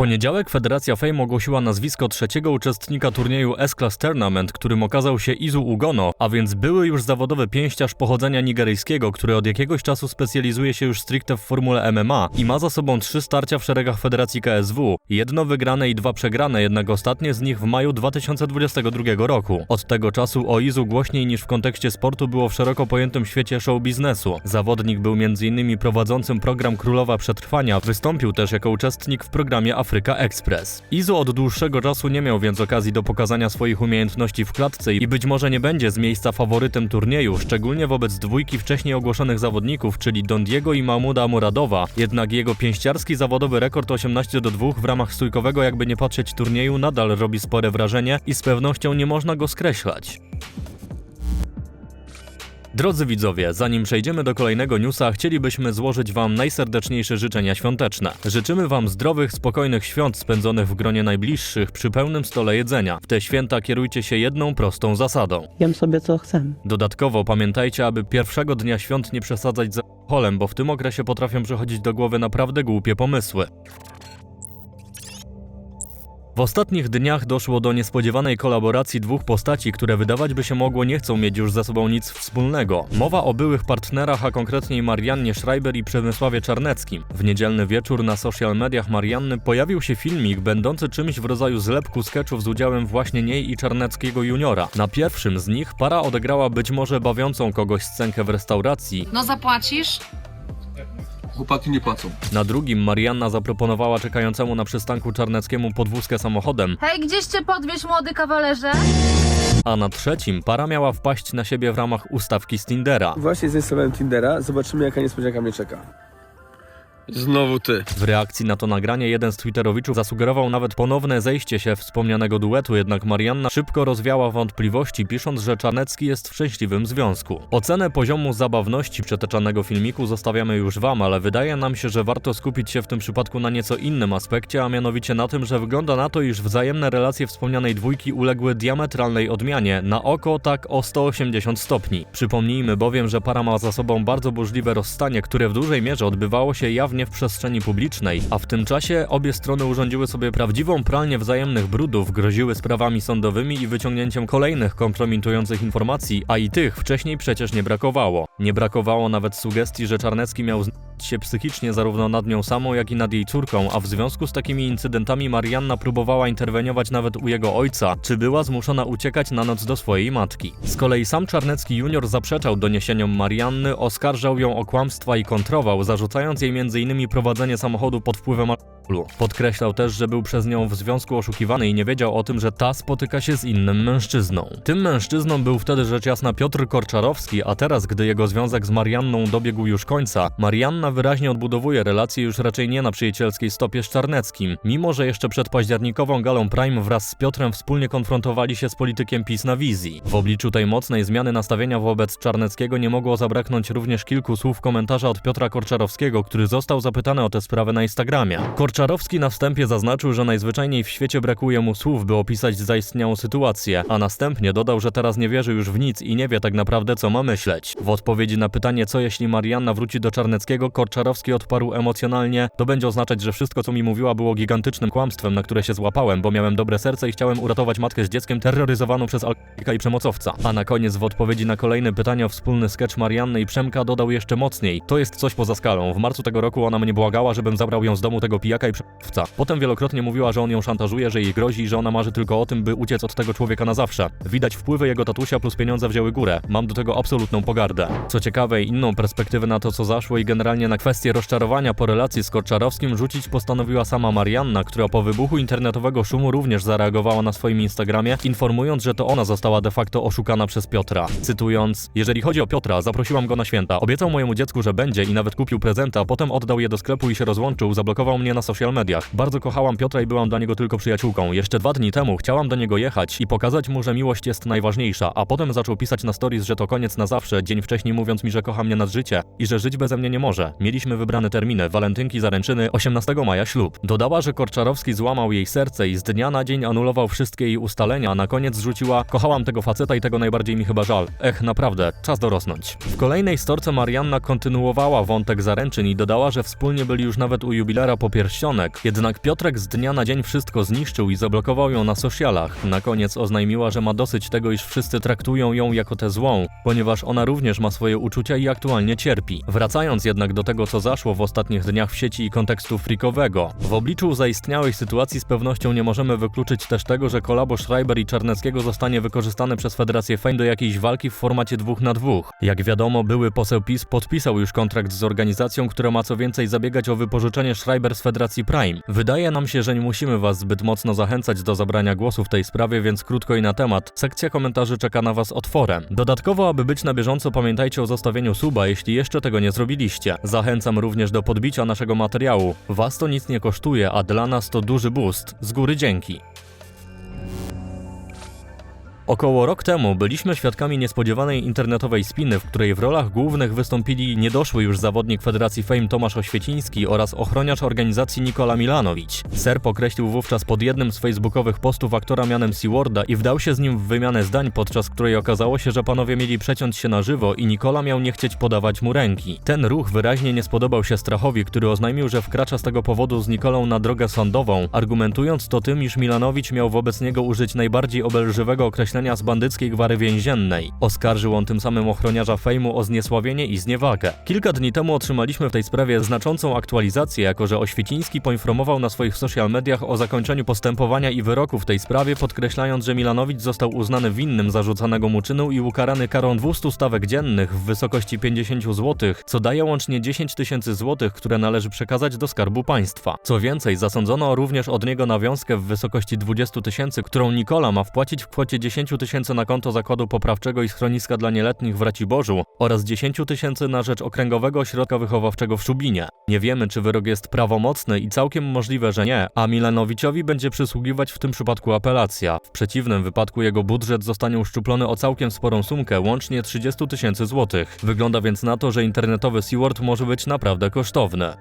poniedziałek Federacja Fame ogłosiła nazwisko trzeciego uczestnika turnieju S-Class Tournament, którym okazał się Izu Ugono, a więc były już zawodowy pięściarz pochodzenia nigeryjskiego, który od jakiegoś czasu specjalizuje się już stricte w formule MMA i ma za sobą trzy starcia w szeregach Federacji KSW, jedno wygrane i dwa przegrane, jednak ostatnie z nich w maju 2022 roku. Od tego czasu o Izu głośniej niż w kontekście sportu było w szeroko pojętym świecie show biznesu. Zawodnik był m.in. prowadzącym program Królowa Przetrwania, wystąpił też jako uczestnik w programie Afryka Express. Izu od dłuższego czasu nie miał więc okazji do pokazania swoich umiejętności w klatce i być może nie będzie z miejsca faworytem turnieju, szczególnie wobec dwójki wcześniej ogłoszonych zawodników, czyli Dondiego i Mahmuda Muradowa. Jednak jego pięściarski zawodowy rekord 18 do 2 w ramach stójkowego jakby nie patrzeć turnieju nadal robi spore wrażenie i z pewnością nie można go skreślać. Drodzy widzowie, zanim przejdziemy do kolejnego newsa, chcielibyśmy złożyć Wam najserdeczniejsze życzenia świąteczne. Życzymy Wam zdrowych, spokojnych świąt spędzonych w gronie najbliższych przy pełnym stole jedzenia. W te święta kierujcie się jedną prostą zasadą. Jem sobie co chcę. Dodatkowo pamiętajcie, aby pierwszego dnia świąt nie przesadzać z alkoholem, bo w tym okresie potrafią przychodzić do głowy naprawdę głupie pomysły. W ostatnich dniach doszło do niespodziewanej kolaboracji dwóch postaci, które wydawać by się mogło nie chcą mieć już ze sobą nic wspólnego. Mowa o byłych partnerach, a konkretniej Mariannie Schreiber i Przemysławie Czarneckim. W niedzielny wieczór na social mediach Marianny pojawił się filmik będący czymś w rodzaju zlepku sketchów z udziałem właśnie niej i Czarneckiego juniora. Na pierwszym z nich para odegrała być może bawiącą kogoś scenkę w restauracji, No zapłacisz? Chłopaki nie płacą. na drugim Marianna zaproponowała czekającemu na przystanku Czarneckiemu podwózkę samochodem, Hej, gdzieś cię podwieźć, młody kawalerze? a na trzecim para miała wpaść na siebie w ramach ustawki z Tindera. Właśnie zainstalowałem Tindera, zobaczymy jaka niespodzianka mnie czeka. Znowu ty. W reakcji na to nagranie jeden z Twitterowiczów zasugerował nawet ponowne zejście się wspomnianego duetu, jednak Marianna szybko rozwiała wątpliwości, pisząc, że Czarnecki jest w szczęśliwym związku. Ocenę poziomu zabawności przetaczanego filmiku zostawiamy już wam, ale wydaje nam się, że warto skupić się w tym przypadku na nieco innym aspekcie, a mianowicie na tym, że wygląda na to, iż wzajemne relacje wspomnianej dwójki uległy diametralnej odmianie, na oko tak o 180 stopni. Przypomnijmy bowiem, że para ma za sobą bardzo burzliwe rozstanie, które w dużej mierze odbywało się jawnie w przestrzeni publicznej, a w tym czasie obie strony urządziły sobie prawdziwą pralnię wzajemnych brudów, groziły sprawami sądowymi i wyciągnięciem kolejnych kompromitujących informacji, a i tych wcześniej przecież nie brakowało. Nie brakowało nawet sugestii, że Czarnecki miał się psychicznie zarówno nad nią samą, jak i nad jej córką, a w związku z takimi incydentami Marianna próbowała interweniować nawet u jego ojca, czy była zmuszona uciekać na noc do swojej matki. Z kolei sam Czarnecki junior zaprzeczał doniesieniom Marianny, oskarżał ją o kłamstwa i kontrował, zarzucając jej m.in. prowadzenie samochodu pod wpływem Podkreślał też, że był przez nią w związku oszukiwany i nie wiedział o tym, że ta spotyka się z innym mężczyzną. Tym mężczyzną był wtedy rzecz jasna Piotr Korczarowski, a teraz, gdy jego związek z Marianną dobiegł już końca, Marianna wyraźnie odbudowuje relacje już raczej nie na przyjacielskiej stopie z Czarneckim, mimo że jeszcze przed październikową galą Prime wraz z Piotrem wspólnie konfrontowali się z politykiem PiS na wizji. W obliczu tej mocnej zmiany nastawienia wobec Czarneckiego nie mogło zabraknąć również kilku słów komentarza od Piotra Korczarowskiego, który został zapytany o tę sprawę na Instagramie. Korczarowski na wstępie zaznaczył, że najzwyczajniej w świecie brakuje mu słów, by opisać zaistniałą sytuację, a następnie dodał, że teraz nie wierzy już w nic i nie wie tak naprawdę co ma myśleć. W odpowiedzi na pytanie, co jeśli Marianna wróci do Czarneckiego, Korczarowski odparł emocjonalnie: To będzie oznaczać, że wszystko co mi mówiła było gigantycznym kłamstwem, na które się złapałem, bo miałem dobre serce i chciałem uratować matkę z dzieckiem terroryzowaną przez alkoholika i przemocowca. A na koniec w odpowiedzi na kolejne pytania o wspólny sketch Marianny i Przemka dodał jeszcze mocniej: To jest coś poza skalą. W marcu tego roku ona mnie błagała, żebym zabrał ją z domu tego pijaka i przemocowca. Potem wielokrotnie mówiła, że on ją szantażuje, że jej grozi i że ona marzy tylko o tym, by uciec od tego człowieka na zawsze. Widać wpływy jego tatusia plus pieniądze wzięły górę. Mam do tego absolutną pogardę. Co ciekawe, inną perspektywę na to, co zaszło i generalnie na kwestię rozczarowania po relacji z Korczarowskim rzucić postanowiła sama Marianna, która po wybuchu internetowego szumu również zareagowała na swoim Instagramie, informując, że to ona została de facto oszukana przez Piotra. Cytując, jeżeli chodzi o Piotra, zaprosiłam go na święta. Obiecał mojemu dziecku, że będzie i nawet kupił prezenty, a potem oddał je do sklepu i się rozłączył, zablokował mnie na social mediach. Bardzo kochałam Piotra i byłam dla niego tylko przyjaciółką. Jeszcze dwa dni temu chciałam do niego jechać i pokazać mu, że miłość jest najważniejsza, a potem zaczął pisać na stories, że to koniec na zawsze, dzień wcześniej mówiąc mi, że kocha mnie nad życie i że żyć beze mnie nie może. Mieliśmy wybrane terminy, walentynki, zaręczyny, 18 maja ślub. Dodała, że Korczarowski złamał jej serce i z dnia na dzień anulował wszystkie jej ustalenia, a na koniec zrzuciła kochałam tego faceta i tego najbardziej mi chyba żal. Ech, naprawdę, czas dorosnąć. W kolejnej storce Marianna kontynuowała wątek zaręczyn i dodała, że wspólnie byli już nawet u jubilera po pierścionku Jednak Piotrek z dnia na dzień wszystko zniszczył i zablokował ją na socialach. Na koniec oznajmiła, że ma dosyć tego, iż wszyscy traktują ją jako tę złą, ponieważ ona również ma swoje uczucia i aktualnie cierpi. Wracając jednak do tego, co zaszło w ostatnich dniach w sieci i kontekstu freakowego. W obliczu zaistniałej sytuacji z pewnością nie możemy wykluczyć też tego, że kolabo Schreiber i Czarneckiego zostanie wykorzystane przez Federację Fame do jakiejś walki w formacie dwóch na dwóch. Jak wiadomo, były poseł PiS podpisał już kontrakt z organizacją, która ma co więcej zabiegać o wypożyczenie Schreiber z Federacji Prime. Wydaje nam się, że nie musimy was zbyt mocno zachęcać do zabrania głosu w tej sprawie, więc krótko i na temat. Sekcja komentarzy czeka na was otworem. Dodatkowo, aby być na bieżąco, pamiętajcie o zostawieniu suba, jeśli jeszcze tego nie zrobiliście. Zachęcam również do podbicia naszego materiału. Was to nic nie kosztuje, a dla nas to duży boost. Z góry dzięki. Około rok temu byliśmy świadkami niespodziewanej internetowej spiny, w której w rolach głównych wystąpili niedoszły już zawodnik Federacji Fame Tomasz Oświeciński oraz ochroniarz organizacji Nikola Milanowicz. Serb określił wówczas pod jednym z facebookowych postów aktora mianem Seawarda i wdał się z nim w wymianę zdań, podczas której okazało się, że panowie mieli przeciąć się na żywo i Nikola miał nie chcieć podawać mu ręki. Ten ruch wyraźnie nie spodobał się Strachowi, który oznajmił, że wkracza z tego powodu z Nikolą na drogę sądową, argumentując to tym, iż Milanowicz miał wobec niego użyć najbardziej obelżywego określenia z bandyckiej gwary więziennej. Oskarżył on tym samym ochroniarza fejmu o zniesławienie i zniewagę. Kilka dni temu otrzymaliśmy w tej sprawie znaczącą aktualizację, jako że Oświeciński poinformował na swoich social mediach o zakończeniu postępowania i wyroku w tej sprawie, podkreślając, że Milanowicz został uznany winnym zarzucanego mu czynu i ukarany karą 200 stawek dziennych w wysokości 50 zł, co daje łącznie 10 tysięcy złotych, które należy przekazać do Skarbu Państwa. Co więcej, zasądzono również od niego nawiązkę w wysokości 20 tysięcy, którą Nikola ma wpłacić w kwocie 10 tysięcy na konto Zakładu Poprawczego i Schroniska dla Nieletnich w Raciborzu oraz 10 tysięcy na rzecz Okręgowego Ośrodka Wychowawczego w Szubinie. Nie wiemy, czy wyrok jest prawomocny i całkiem możliwe, że nie, a Milanowiczowi będzie przysługiwać w tym przypadku apelacja. W przeciwnym wypadku jego budżet zostanie uszczuplony o całkiem sporą sumkę, łącznie 30 tysięcy złotych. Wygląda więc na to, że internetowy Seaward może być naprawdę kosztowny.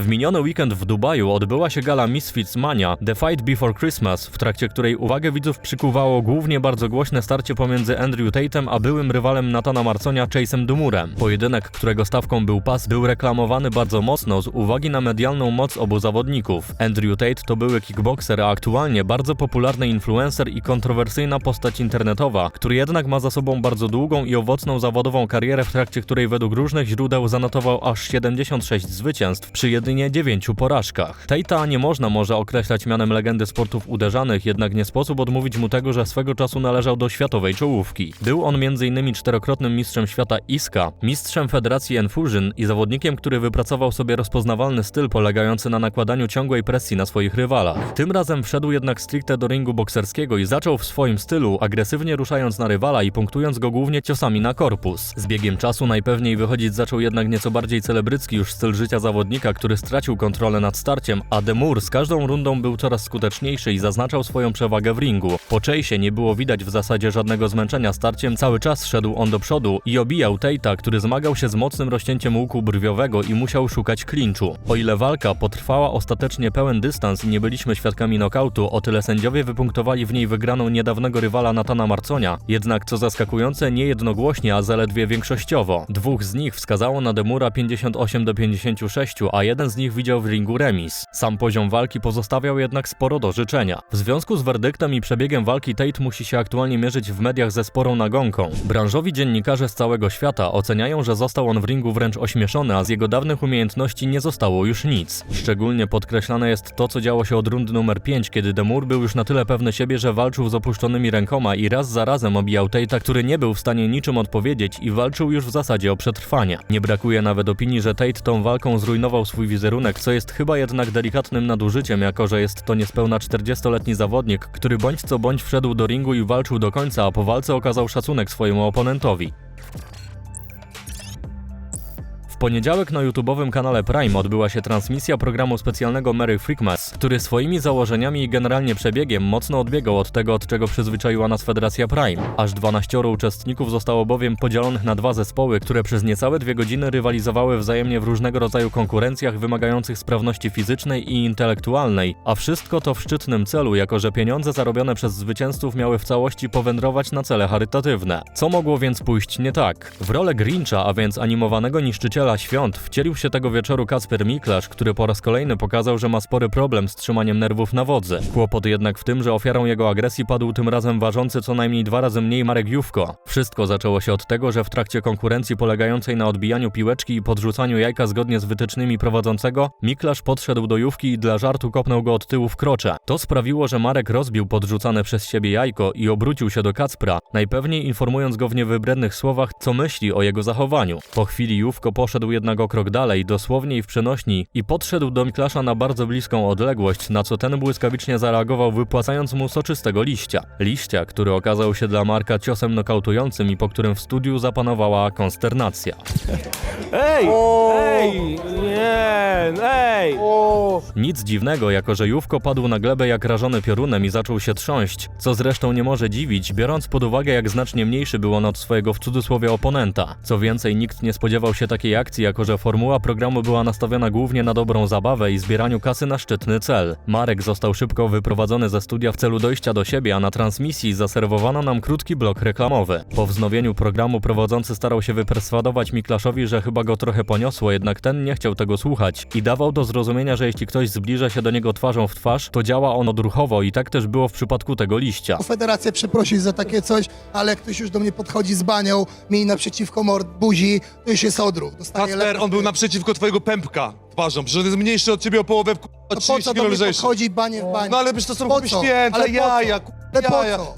W miniony weekend w Dubaju odbyła się gala Misfits Mania The Fight Before Christmas, w trakcie której uwagę widzów przykuwało głównie bardzo głośne starcie pomiędzy Andrew Tatem a byłym rywalem Natana Marconia Chase'em Dumurem. Pojedynek, którego stawką był pas, był reklamowany bardzo mocno z uwagi na medialną moc obu zawodników. Andrew Tate to były kickboxer, a aktualnie bardzo popularny influencer i kontrowersyjna postać internetowa, który jednak ma za sobą bardzo długą i owocną zawodową karierę, w trakcie której według różnych źródeł zanotował aż 76 zwycięstw przy jedynie 9 porażkach. Tate'a nie można może określać mianem legendy sportów uderzanych, jednak nie sposób odmówić mu tego, że swego czasu należał do światowej czołówki. Był on m.in. czterokrotnym mistrzem świata ISKA, mistrzem Federacji Enfusion i zawodnikiem, który wypracował sobie rozpoznawalny styl polegający na nakładaniu ciągłej presji na swoich rywalach. Tym razem wszedł jednak stricte do ringu bokserskiego i zaczął w swoim stylu, agresywnie ruszając na rywala i punktując go głównie ciosami na korpus. Z biegiem czasu najpewniej wychodzić zaczął jednak nieco bardziej celebrycki już styl życia zawodnika, który stracił kontrolę nad starciem, a Demur z każdą rundą był coraz skuteczniejszy i zaznaczał swoją przewagę w ringu. Po Chase'ie nie było widać w zasadzie żadnego zmęczenia starciem, cały czas szedł on do przodu i obijał Tate'a, który zmagał się z mocnym rozcięciem łuku brwiowego i musiał szukać klinczu. O ile walka potrwała ostatecznie pełen dystans i nie byliśmy świadkami nokautu, o tyle sędziowie wypunktowali w niej wygraną niedawnego rywala Natana Marconia, jednak co zaskakujące nie jednogłośnie, a zaledwie większościowo. Dwóch z nich wskazało na Demura 58 do 56, a jeden z nich widział w ringu remis. Sam poziom walki pozostawiał jednak sporo do życzenia. W związku z werdyktem i przebiegiem walki Tate musi się aktualnie mierzyć w mediach ze sporą nagonką. Branżowi dziennikarze z całego świata oceniają, że został on w ringu wręcz ośmieszony, a z jego dawnych umiejętności nie zostało już nic. Szczególnie podkreślane jest to, co działo się od rundy numer 5, kiedy Demur był już na tyle pewny siebie, że walczył z opuszczonymi rękoma i raz za razem obijał Tate'a, który nie był w stanie niczym odpowiedzieć i walczył już w zasadzie o przetrwanie. Nie brakuje nawet opinii, że Tate tą walką zrujnował swój wizerunek, co jest chyba jednak delikatnym nadużyciem, jako że jest to niespełna 40-letni zawodnik, który bądź co bądź wszedł do ringu i walczył do końca, a po walce okazał szacunek swojemu oponentowi. Poniedziałek na YouTubowym kanale Prime odbyła się transmisja programu specjalnego Merry Freakmas, który swoimi założeniami i generalnie przebiegiem mocno odbiegał od tego, od czego przyzwyczaiła nas Federacja Prime. Aż 12 uczestników zostało bowiem podzielonych na dwa zespoły, które przez niecałe dwie godziny rywalizowały wzajemnie w różnego rodzaju konkurencjach wymagających sprawności fizycznej i intelektualnej, a wszystko to w szczytnym celu, jako że pieniądze zarobione przez zwycięzców miały w całości powędrować na cele charytatywne. Co mogło więc pójść nie tak? W rolę Grincha, a więc animowanego niszczyciela świąt wcielił się tego wieczoru Kacper Miklasz, który po raz kolejny pokazał, że ma spory problem z trzymaniem nerwów na wodzy. Kłopot jednak w tym, że ofiarą jego agresji padł tym razem ważący co najmniej dwa razy mniej Marek Jówko. Wszystko zaczęło się od tego, że w trakcie konkurencji polegającej na odbijaniu piłeczki i podrzucaniu jajka zgodnie z wytycznymi prowadzącego, Miklasz podszedł do Jówki i dla żartu kopnął go od tyłu w krocze. To sprawiło, że Marek rozbił podrzucane przez siebie jajko i obrócił się do Kacpra, najpewniej informując go w niewybrednych słowach, co myśli o jego zachowaniu. Po chwili Jówko poszedł jednak o krok dalej, dosłownie i w przenośni, i podszedł do Miklasza na bardzo bliską odległość, na co ten błyskawicznie zareagował, wypłacając mu soczystego liścia. Liścia, który okazał się dla Marka ciosem nokautującym i po którym w studiu zapanowała konsternacja. Ej! Ej! Nie! Ej! Nic dziwnego, jako że Jówko padł na glebę jak rażony piorunem i zaczął się trząść, co zresztą nie może dziwić, biorąc pod uwagę jak znacznie mniejszy był on od swojego w cudzysłowie oponenta. Co więcej, nikt nie spodziewał się takiej akcji, jako że formuła programu była nastawiona głównie na dobrą zabawę i zbieraniu kasy na szczytny cel. Marek został szybko wyprowadzony ze studia w celu dojścia do siebie, a na transmisji zaserwowano nam krótki blok reklamowy. Po wznowieniu programu prowadzący starał się wyperswadować Miklaszowi, że chyba go trochę poniosło, jednak ten nie chciał tego słuchać i dawał do zrozumienia, że jeśli ktoś zbliża się do niego twarzą w twarz, to działa on odruchowo i tak też było w przypadku tego liścia. Federacja przeprosić za takie coś, ale ktoś już do mnie podchodzi z banią, miej naprzeciwko mord buzi, to już jest odruch. Dostaję Kacper, on był naprzeciwko twojego pępka twarzą, że on jest mniejszy od ciebie o połowę, k***a, To po 30 co do kilo mnie lżejszy. podchodzi banie w banie? No ale przecież to są Po co? święta, Ale po co? jaja, Ale po jaja. co?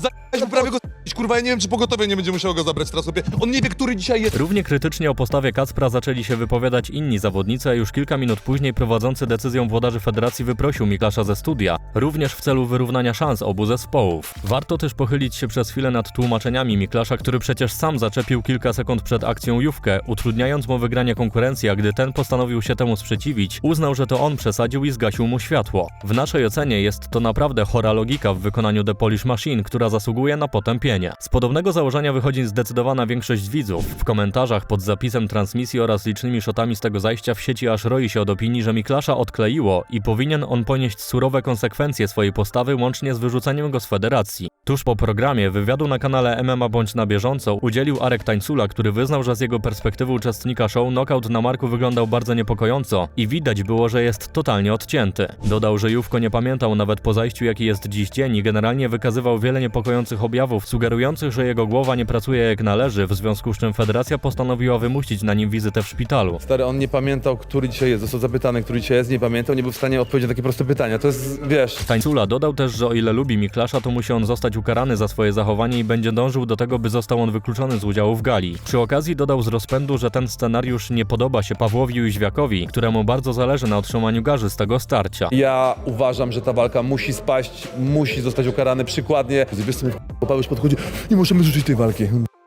Prawie go kurwa, ja nie wiem, czy pogotowie nie będzie go zabrać teraz sobie. On nie wie, który dzisiaj jest. Równie krytycznie o postawie Kacpra zaczęli się wypowiadać inni zawodnicy, a już kilka minut później prowadzący decyzją włodarzy federacji wyprosił Miklasza ze studia, również w celu wyrównania szans obu zespołów. Warto też pochylić się przez chwilę nad tłumaczeniami Miklasza, który przecież sam zaczepił kilka sekund przed akcją Jówkę, utrudniając mu wygranie konkurencji, a gdy ten postanowił się temu sprzeciwić, uznał, że to on przesadził i zgasił mu światło. W naszej ocenie jest to naprawdę chora logika w wykonaniu The Polish Machine, która zasługuje na potępienie. Z podobnego założenia wychodzi zdecydowana większość widzów. W komentarzach pod zapisem transmisji oraz licznymi shotami z tego zajścia w sieci aż roi się od opinii, że Miklasza odkleiło i powinien on ponieść surowe konsekwencje swojej postawy łącznie z wyrzuceniem go z federacji. Tuż po programie wywiadu na kanale MMA Bądź na bieżąco udzielił Arek Tańcula, który wyznał, że z jego perspektywy uczestnika show knockout na Marku wyglądał bardzo niepokojąco i widać było, że jest totalnie odcięty. Dodał, że Jówko nie pamiętał nawet po zajściu jaki jest dziś dzień i generalnie wykazywał wiele niepokojących objawów, sugerujących, że jego głowa nie pracuje jak należy, w związku z czym federacja postanowiła wymusić na nim wizytę w szpitalu. Stary, on nie pamiętał, który dzisiaj jest. Został zapytany, który dzisiaj jest, nie pamiętał, nie był w stanie odpowiedzieć na takie proste pytania. To jest, wiesz... Tańcula dodał też, że o ile lubi Miklasza, to musi on zostać ukarany za swoje zachowanie i będzie dążył do tego, by został on wykluczony z udziału w gali. Przy okazji dodał z rozpędu, że ten scenariusz nie podoba się Pawłowi Jóźwiakowi, któremu bardzo zależy na otrzymaniu garzy z tego starcia. Ja uważam, że ta walka musi spaść, musi zostać ukarany przykładnie. Wiesz co, Paweł podchodzi, nie możemy rzucić tej walki.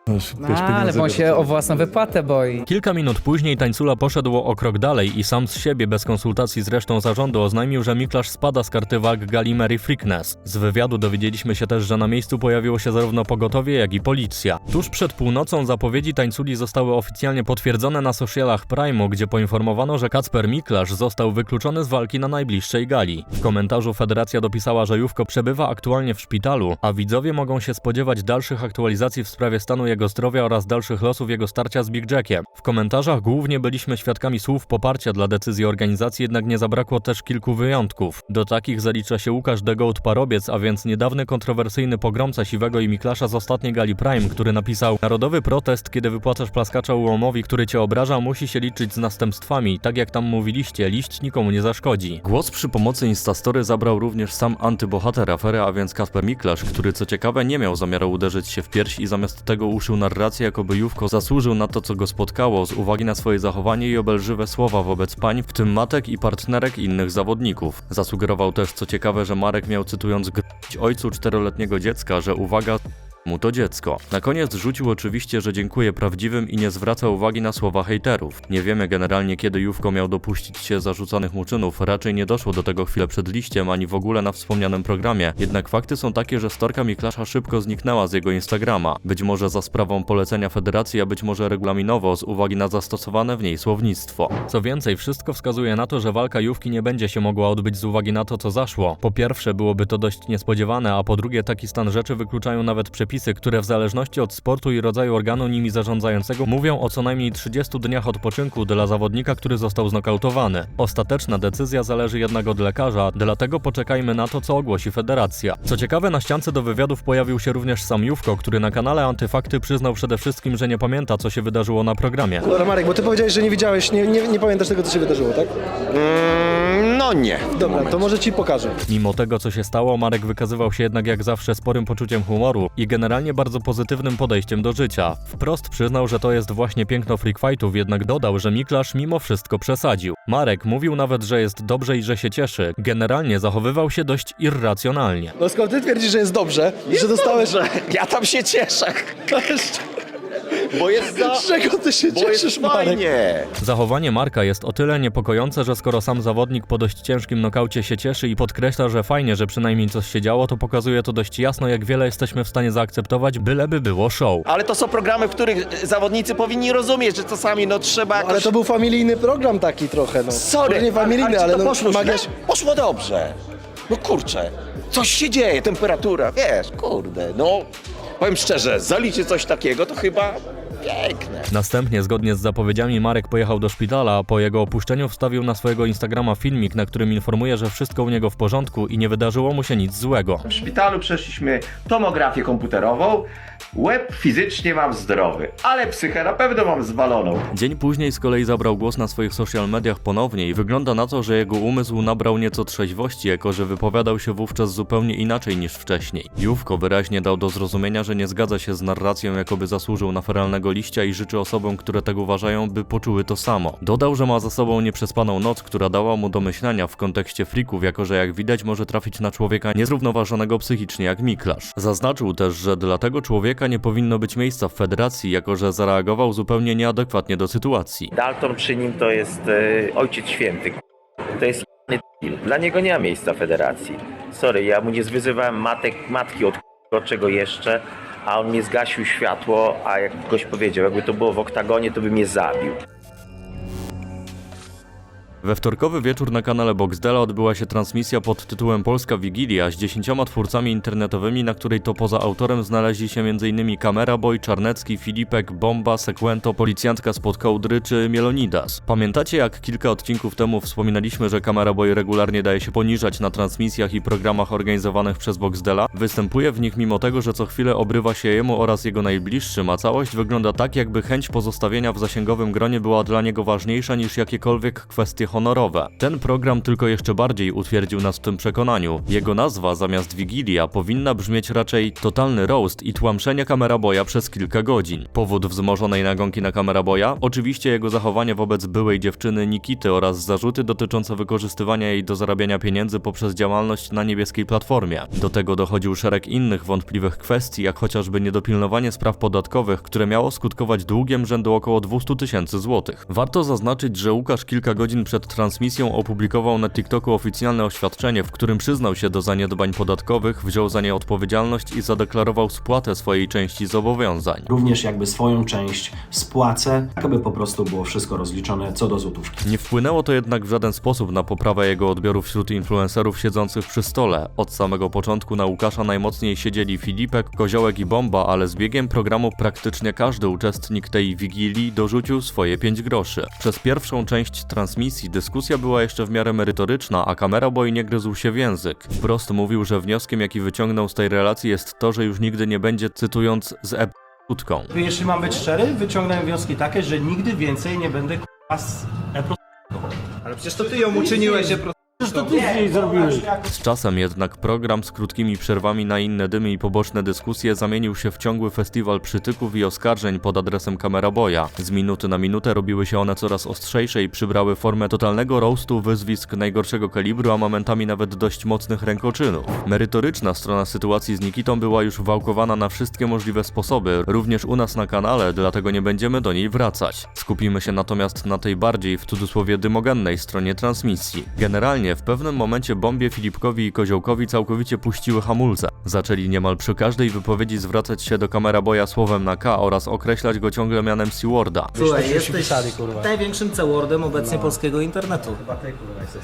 Masz, No, ale bo on się o własną wypłatę boi. Kilka minut później Tańcula poszedł o krok dalej i sam z siebie, bez konsultacji z resztą zarządu, oznajmił, że Miklasz spada z karty walk gali Mary Freakness. Z wywiadu dowiedzieliśmy się też, że na miejscu pojawiło się zarówno pogotowie, jak i policja. Tuż przed północą zapowiedzi Tańculi zostały oficjalnie potwierdzone na socialach Prime'u, gdzie poinformowano, że Kacper Miklasz został wykluczony z walki na najbliższej gali. W komentarzu federacja dopisała, że Jówko przebywa aktualnie w szpitalu, a widzowie mogą się spodziewać dalszych aktualizacji w sprawie stanu jego zdrowia oraz dalszych losów jego starcia z Big Jackiem. W komentarzach głównie byliśmy świadkami słów poparcia dla decyzji organizacji, jednak nie zabrakło też kilku wyjątków. Do takich zalicza się Łukasz Degołt Parobiec, a więc niedawny kontrowersyjny pogromca Siwego i Miklasza z ostatniej gali Prime, który napisał Narodowy protest, kiedy wypłacasz plaskacza ułomowi, który cię obraża, musi się liczyć z następstwami. Tak jak tam mówiliście, liść nikomu nie zaszkodzi. Głos przy pomocy Instastory zabrał również sam antybohater afery, a więc Kasper Miklasz, który co ciekawe nie miał zamiaru uderzyć się w pierś i zamiast tego uszył narrację, jakoby Jówko zasłużył na to, co go spotkało z uwagi na swoje zachowanie i obelżywe słowa wobec pań, w tym matek i partnerek innych zawodników. Zasugerował też, co ciekawe, że Marek miał cytując gr***ć ojcu czteroletniego dziecka, że uwaga, mu to dziecko. Na koniec rzucił oczywiście, że dziękuję prawdziwym i nie zwraca uwagi na słowa hejterów. Nie wiemy generalnie kiedy Jówko miał dopuścić się zarzucanych mu czynów, raczej nie doszło do tego chwilę przed liściem ani w ogóle na wspomnianym programie. Jednak fakty są takie, że storka Miklasza szybko zniknęła z jego Instagrama. Być może za sprawą polecenia federacji, a być może regulaminowo z uwagi na zastosowane w niej słownictwo. Co więcej, wszystko wskazuje na to, że walka Jówki nie będzie się mogła odbyć z uwagi na to, co zaszło. Po pierwsze, byłoby to dość niespodziewane, a po drugie, taki stan rzeczy wykluczają nawet przepisy zapisy, które w zależności od sportu i rodzaju organu nimi zarządzającego mówią o co najmniej 30 dniach odpoczynku dla zawodnika, który został znokautowany. Ostateczna decyzja zależy jednak od lekarza, dlatego poczekajmy na to, co ogłosi federacja. Co ciekawe, na ściance do wywiadów pojawił się również sam Jówko, który na kanale Antyfakty przyznał przede wszystkim, że nie pamięta, co się wydarzyło na programie. Dobra Marek, bo ty powiedziałeś, że nie widziałeś, nie, nie, nie pamiętasz tego, co się wydarzyło, tak? No nie. Dobra, to może ci pokażę. Mimo tego, co się stało, Marek wykazywał się jednak jak zawsze sporym poczuciem humoru i generalnie bardzo pozytywnym podejściem do życia. Wprost przyznał, że to jest właśnie piękno freak fightów, jednak dodał, że Miklasz mimo wszystko przesadził. Marek mówił nawet, że jest dobrze i że się cieszy. Generalnie zachowywał się dość irracjonalnie. No skoro ty twierdzisz, że jest dobrze, że dostałeś... Ja tam się cieszę. Bo jest za... Z czego ty się Bo cieszysz, jest Marek? fajnie. Zachowanie Marka jest o tyle niepokojące, że skoro sam zawodnik po dość ciężkim nokaucie się cieszy i podkreśla, że fajnie, że przynajmniej coś się działo, to pokazuje to dość jasno, jak wiele jesteśmy w stanie zaakceptować, byleby było show. Ale to są programy, w których zawodnicy powinni rozumieć, że czasami no trzeba jakoś... Ale to był familijny program taki trochę, no. Sorry, nie familijny, ale, ale to no, poszło magia... źle? Poszło dobrze. No kurczę, coś się dzieje, temperatura, wiesz, kurde, no... Powiem szczerze, zaliczy coś takiego, to chyba piękne. Następnie, zgodnie z zapowiedziami, Marek pojechał do szpitala, a po jego opuszczeniu wstawił na swojego Instagrama filmik, na którym informuje, że wszystko u niego w porządku i nie wydarzyło mu się nic złego. W szpitalu przeszliśmy tomografię komputerową. Łeb fizycznie mam zdrowy, ale psychę na pewno mam zwaloną. Dzień później z kolei zabrał głos na swoich social mediach ponownie i wygląda na to, że jego umysł nabrał nieco trzeźwości, jako że wypowiadał się wówczas zupełnie inaczej niż wcześniej. Jówko wyraźnie dał do zrozumienia, że nie zgadza się z narracją, jakoby zasłużył na feralnego liścia i życzy osobom, które tak uważają, by poczuły to samo. Dodał, że ma za sobą nieprzespaną noc, która dała mu do myślenia w kontekście frików, jako że jak widać może trafić na człowieka niezrównoważonego psychicznie jak Miklasz. Zaznaczył też, że dla tego człowieka nie powinno być miejsca w federacji, jako że zareagował zupełnie nieadekwatnie do sytuacji. Dalton przy nim to jest e, ojciec święty. To jest. Dla niego nie ma miejsca w federacji. Sorry, ja mu nie zwyzywałem matek, matki od k***a, czego jeszcze, a on mnie zgasił światło, a jak goś powiedział, jakby to było w oktagonie, to by mnie zabił. We wtorkowy wieczór na kanale Boxdela odbyła się transmisja pod tytułem Polska Wigilia z dziesięcioma twórcami internetowymi, na której to poza autorem znaleźli się m.in. Kamera Boy, Czarnecki, Filipek, Bomba, Sekwento, Policjantka spod Kołdry czy Mielonidas. Pamiętacie jak kilka odcinków temu wspominaliśmy, że Kamera Boy regularnie daje się poniżać na transmisjach i programach organizowanych przez Boxdela? Występuje w nich mimo tego, że co chwilę obrywa się jemu oraz jego najbliższym, a całość wygląda tak, jakby chęć pozostawienia w zasięgowym gronie była dla niego ważniejsza niż jakiekolwiek kwestie honorowe. Ten program tylko jeszcze bardziej utwierdził nas w tym przekonaniu. Jego nazwa zamiast Wigilia powinna brzmieć raczej totalny roast i tłamszenie kameraboja przez kilka godzin. Powód wzmożonej nagonki na kameraboja? Oczywiście jego zachowanie wobec byłej dziewczyny Nikity oraz zarzuty dotyczące wykorzystywania jej do zarabiania pieniędzy poprzez działalność na niebieskiej platformie. Do tego dochodził szereg innych wątpliwych kwestii, jak chociażby niedopilnowanie spraw podatkowych, które miało skutkować długiem rzędu około 200 tysięcy złotych. Warto zaznaczyć, że Łukasz kilka godzin przed transmisją opublikował na TikToku oficjalne oświadczenie, w którym przyznał się do zaniedbań podatkowych, wziął za nie odpowiedzialność i zadeklarował spłatę swojej części zobowiązań. Również jakby swoją część spłacę, tak aby po prostu było wszystko rozliczone co do złotówki. Nie wpłynęło to jednak w żaden sposób na poprawę jego odbioru wśród influencerów siedzących przy stole. Od samego początku na Łukasza najmocniej siedzieli Filipek, Koziołek i Bomba, ale z biegiem programu praktycznie każdy uczestnik tej wigilii dorzucił swoje 5 groszy. Przez pierwszą część transmisji dyskusja była jeszcze w miarę merytoryczna, a kamera boy nie gryzł się w język. Wprost mówił, że wnioskiem jaki wyciągnął z tej relacji jest to, że już nigdy nie będzie, cytując, z ep kłódką. Jeśli mam być szczery, wyciągnąłem wnioski takie, że nigdy więcej nie będę k***a z e Ale przecież to ty ją uczyniłeś, że To ty z niej zrobiłeś. Z czasem jednak program z krótkimi przerwami na inne dymy i poboczne dyskusje zamienił się w ciągły festiwal przytyków i oskarżeń pod adresem Kameraboja. Z minuty na minutę robiły się one coraz ostrzejsze i przybrały formę totalnego roastu wyzwisk najgorszego kalibru, a momentami nawet dość mocnych rękoczynów. Merytoryczna strona sytuacji z Nikitą była już wałkowana na wszystkie możliwe sposoby, również u nas na kanale, dlatego nie będziemy do niej wracać. Skupimy się natomiast na tej bardziej w cudzysłowie dymogennej stronie transmisji. Generalnie Generalnie w pewnym momencie Bombie, Filipkowi i Koziołkowi całkowicie puściły hamulce. Zaczęli niemal przy każdej wypowiedzi zwracać się do kameraboja słowem na K oraz określać go ciągle mianem Seawarda. Słuchaj, jesteś największym całordem obecnie polskiego internetu.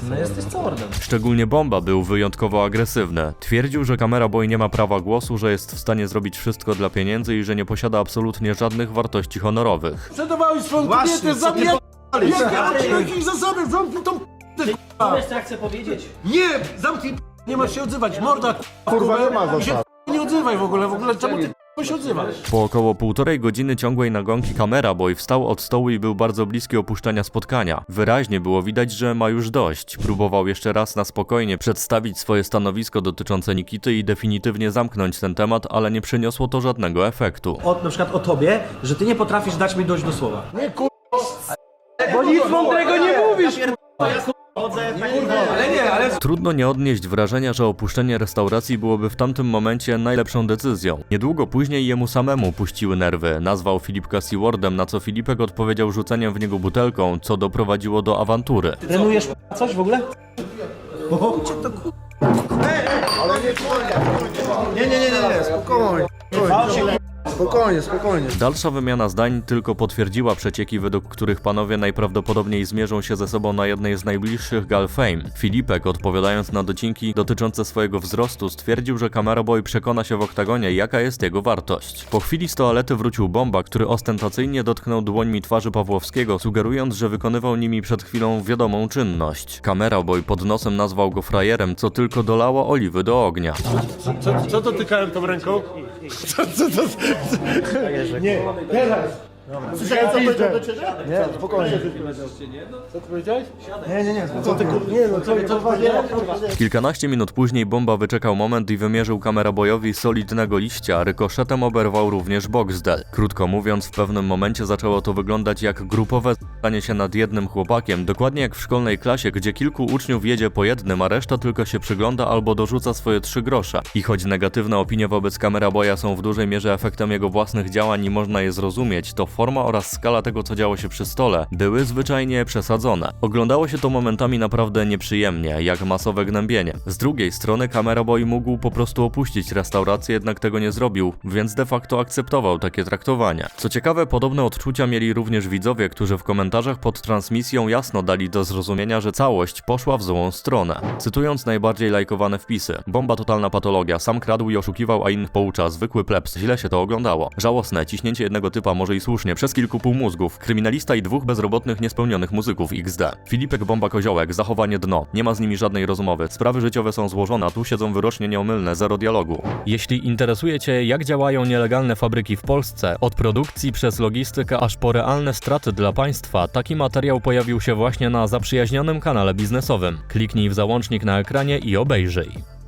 No jesteś całordem. Szczególnie Bomba był wyjątkowo agresywny. Twierdził, że kameraboy nie ma prawa głosu, że jest w stanie zrobić wszystko dla pieniędzy i że nie posiada absolutnie żadnych wartości honorowych. Sprzedawałeś swoją kobietę, co ty zabijali! Jakie jakieś zasady? Zamknij tą p***ę, k***a! Wiesz co ja chcę powiedzieć? Nie! Zamknij p***, nie masz się odzywać, morda Kurwa, nie ma zasad. Nie odzywaj w ogóle, w ogóle czemu ty k***a, się odzywasz? Po około półtorej godziny ciągłej nagonki kameraboy wstał od stołu i był bardzo bliski opuszczenia spotkania. Wyraźnie było widać, że ma już dość. Próbował jeszcze raz na spokojnie przedstawić swoje stanowisko dotyczące Nikity i definitywnie zamknąć ten temat, ale nie przyniosło to żadnego efektu. O, na przykład o tobie, że ty nie potrafisz dać mi dojść do słowa. Nie kur... Bo nic mądrego nie mówisz! Ale Trudno nie odnieść wrażenia, że opuszczenie restauracji byłoby w tamtym momencie najlepszą decyzją. Niedługo później jemu samemu puściły nerwy. Nazwał Filipka Seawardem, na co Filipek odpowiedział rzuceniem w niego butelką, co doprowadziło do awantury. Trenujesz coś w ogóle? O, cię to ku... Nie, nie, nie, nie, nie, spokojnie. Spokojnie, spokojnie. Dalsza wymiana zdań tylko potwierdziła przecieki, według których panowie najprawdopodobniej zmierzą się ze sobą na jednej z najbliższych gal Fame. Filipek, odpowiadając na docinki dotyczące swojego wzrostu, stwierdził, że Cameraboy przekona się w oktagonie, jaka jest jego wartość. Po chwili z toalety wrócił Bomba, który ostentacyjnie dotknął dłońmi twarzy Pawłowskiego, sugerując, że wykonywał nimi przed chwilą wiadomą czynność. Cameraboy pod nosem nazwał go frajerem, co tylko dolało oliwy do ognia. Co, co dotykałem tą ręką? Co, co, co? Nie, teraz. Słyszałem, co powiedział do ciebie? Nie, spokojnie. Co ty powiedziałeś? Nie, nie, nie. Co ty, kur- nie, no co, co powiedziałeś? Kilkanaście minut później Bomba wyczekał moment i wymierzył kamerabojowi solidnego liścia, a rykoszetem oberwał również Boxdel. Krótko mówiąc, w pewnym momencie zaczęło to wyglądać jak grupowe stanie się nad jednym chłopakiem, dokładnie jak w szkolnej klasie, gdzie kilku uczniów jedzie po jednym, a reszta tylko się przygląda albo dorzuca swoje trzy grosze. I choć negatywne opinie wobec kameraboja są w dużej mierze efektem jego własnych działań i można je zrozumieć, to forma oraz skala tego, co działo się przy stole, były zwyczajnie przesadzone. Oglądało się to momentami naprawdę nieprzyjemnie, jak masowe gnębienie. Z drugiej strony kameraboy mógł po prostu opuścić restaurację, jednak tego nie zrobił, więc de facto akceptował takie traktowanie. Co ciekawe, podobne odczucia mieli również widzowie, którzy w komentarzach pod transmisją jasno dali do zrozumienia, że całość poszła w złą stronę. Cytując najbardziej lajkowane wpisy: Bomba totalna patologia, sam kradł i oszukiwał, a innych poucza, zwykły plebs, źle się to oglądało. Żałosne, ciśnięcie jednego typa może i słusznie, przez kilku półmózgów, kryminalista i dwóch bezrobotnych niespełnionych muzyków XD. Filipek Bomba Koziołek, zachowanie dno, nie ma z nimi żadnej rozmowy, sprawy życiowe są złożone, tu siedzą wyrocznie nieomylne, zero dialogu. Jeśli interesuje Cię, jak działają nielegalne fabryki w Polsce, od produkcji przez logistykę aż po realne straty dla państwa, taki materiał pojawił się właśnie na zaprzyjaźnionym kanale biznesowym. Kliknij w załącznik na ekranie i obejrzyj.